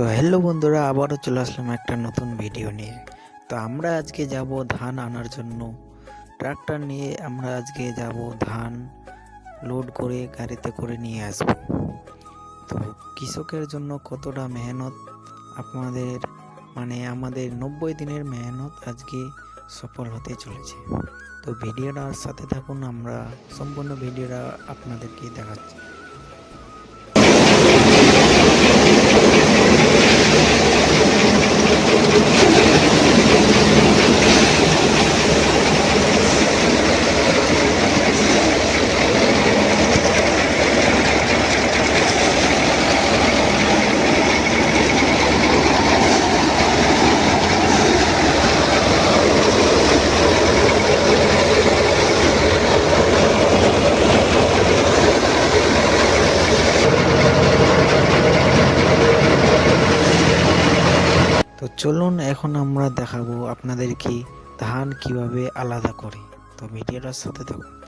তো হ্যালো বন্ধুরা, আবারও চলে আসলাম একটা নতুন ভিডিও নিয়ে। তো আমরা আজকে যাব ধান আনার জন্য। ট্রাক্টর নিয়ে আমরা আজকে যাব ধান লোড করে গাড়িতে করে নিয়ে আসব। তো কৃষকের জন্য কতটা মেহনত, আপনাদের মানে আমাদের নব্বই দিনের মেহনত আজকে সফল হতে চলেছে। তো ভিডিওটার সাথে থাকুন, আমরা সম্পূর্ণ ভিডিওটা আপনাদেরকে দেখাচ্ছি। তো চলুন এখন আমরা দেখাবো আপনাদেরকে ধান কীভাবে আলাদা করে। তো ভিডিওটার সাথে থাকুন।